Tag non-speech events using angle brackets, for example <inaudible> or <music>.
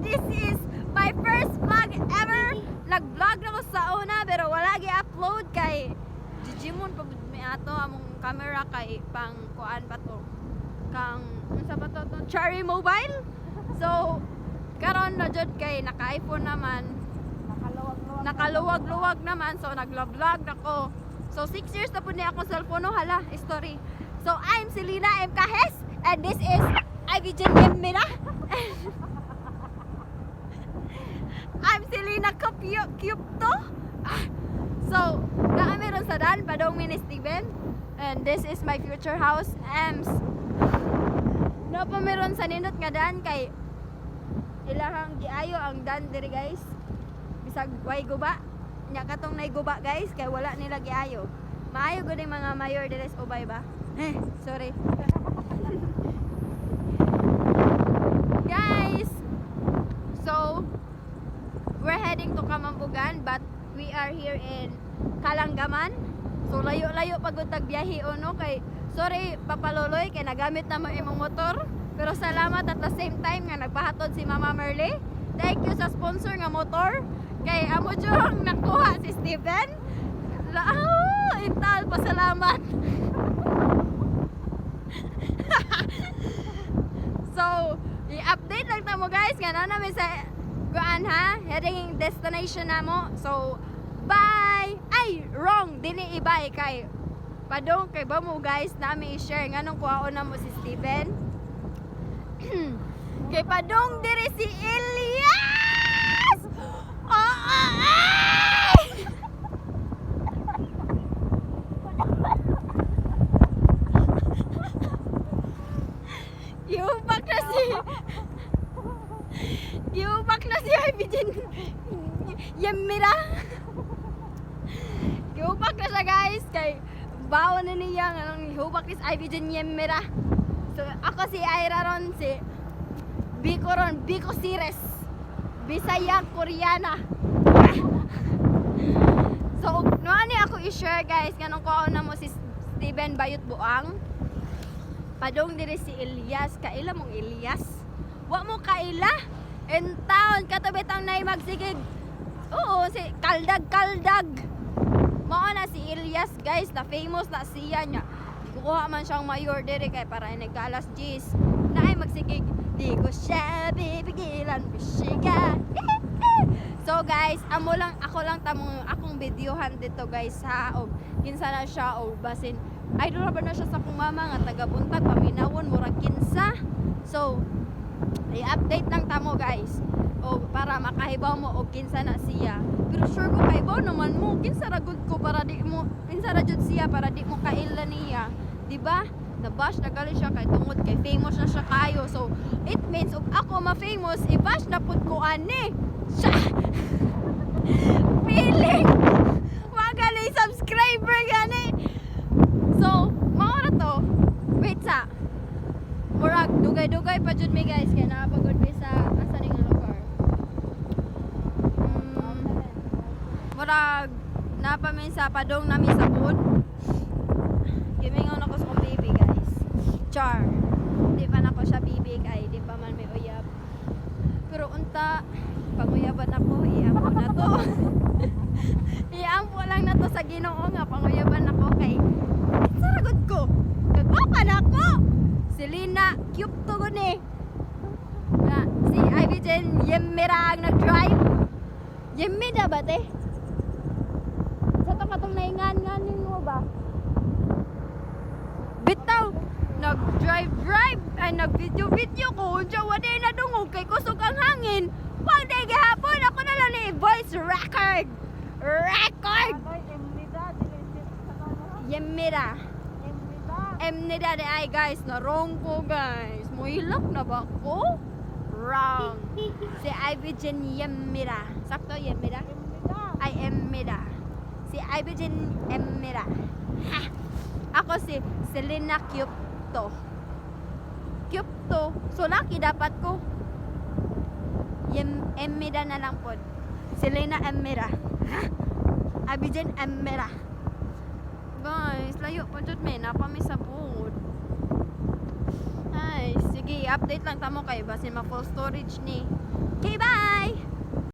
this is my first vlog ever. Nag-vlog na ko sa una pero wala gi-upload kay Digimon pag may ato among camera kay pang kuan pa to. Kang unsa pa to, to? Cherry Mobile. So karon na jud kay naka-iPhone naman. Nakaluwag-luwag. Nakaluwag-luwag naman so nagla-vlog ako. So 6 years na po niya akong cellphone no hala story. So I'm Selena M. Cajes and this is Ivy Jen Mira. <laughs> I'm Selena Cupio Cupto. Ah, So, naami ron sa Dan, padong mini Steven. And this is my future house, Ems. No meron sa nindot nga Dan kay ilahang giayo ang Dan diri guys. Bisag way guba. Nya katong nay guba guys kay wala nila giayo. Maayo gud mga mayor diri sa Ubay ba? <laughs> Eh, sorry. <laughs> guys, so we're heading to Kamambugan but we are here in Kalanggaman. So layo-layo pagod tagbiyahe no kay sorry papaloloy kay nagamit na mo imong motor. Pero salamat at the same time nga nagpahatod si Mama Merle. Thank you sa sponsor nga motor. Kay amo jung nakuha si Steven. Oh, intal pasalamat. <laughs> so, i-update lang tamo guys nga na namin sa Guan ha, heading destination na mo. So, bye! Ay, wrong! Dili ibay kay Padong kay ba mo guys nami i-share nganong kuhaon na mo si Steven. <clears throat> kay Padong diri si Elias! Oh, oh, ay! Giubak na si Giubak na si <laughs> Ivy Jen Yemira Giubak na siya guys. Kay bawon na niya nga nang hubak is Ivy Jen Yemira So ako si Ira ron si Biko ron Biko Sires Bisaya Koreana. <laughs> So no ani ako i-share guys? Kanang kuha na mo si Steven Bayot Buang? Padong diri si Elias, kaila mong Elias. Wa mo kaila. In town katabit ang nay magsigig. Oo, si kaldag kaldag. Mao na si Elias, guys, na famous na siya niya. Kukuha man siyang mayor diri kay para nagalas G's. Naay magsigig. Di ko siya bibigilan bisiga. <laughs> So guys, amo lang ako lang tamong akong videohan dito guys ha og kinsa na siya og basin idol na ba na siya sa akong mama nga taga buntag paminawon murag kinsa. So i-update lang tamo guys o para makahibaw mo og kinsa na siya. Pero sure ko kahibaw naman mo kinsa ra gud ko para di mo kinsa ra jud siya para di mo kaila niya. Di ba? Nabash na gali siya kay tungod kay famous na siya kayo. So it means og ako ma-famous, i-bash na pud ko ani. Siya. Feeling magali subscriber gani. So, mao na to. Wait sa. Murag dugay-dugay pa jud mi guys kay nakapagod mi sa asa ning lugar. Mm, murag napa mi sa padong nami sa food. Gimingon ako sa kong baby guys. Char. Di pa na ko siya baby kay di pa man may uyab. Pero unta panguyaban ako, iampo na to. <laughs> iampo lang na to sa Ginoo nga panguyaban ako kay Saragod ko. Kagwapa na ako. Si Lina, cute to ko ni. Na, si Ivy Jen, Yemira ang nag-drive. Yemida ba te? Sa to katong naingan-nganin mo ba? Bitaw, nag-drive-drive, ay nag-video-video ko. Unsa waday na dungog kay kusog ang hangin. Pag day gihapon, ako na lang ni voice record. Record! Yemira. M ni daddy ay guys, na wrong ko guys. Muhilak na ba ko? Wrong. Si Ivy Jen Yemira. Sakto Yemira? Emnida. Ay Emira. Si Ivy Jen Emira. Ha! Ako si Selena Cupto. Cupto. So lucky dapat ko. Yem Emira na lang po. Selena Emira. Ha! Ivy Jen Emira. Guys, layo pa jud may napa mi sa bungod ay sige update lang tamo kay basin ma full storage ni. Okay bye!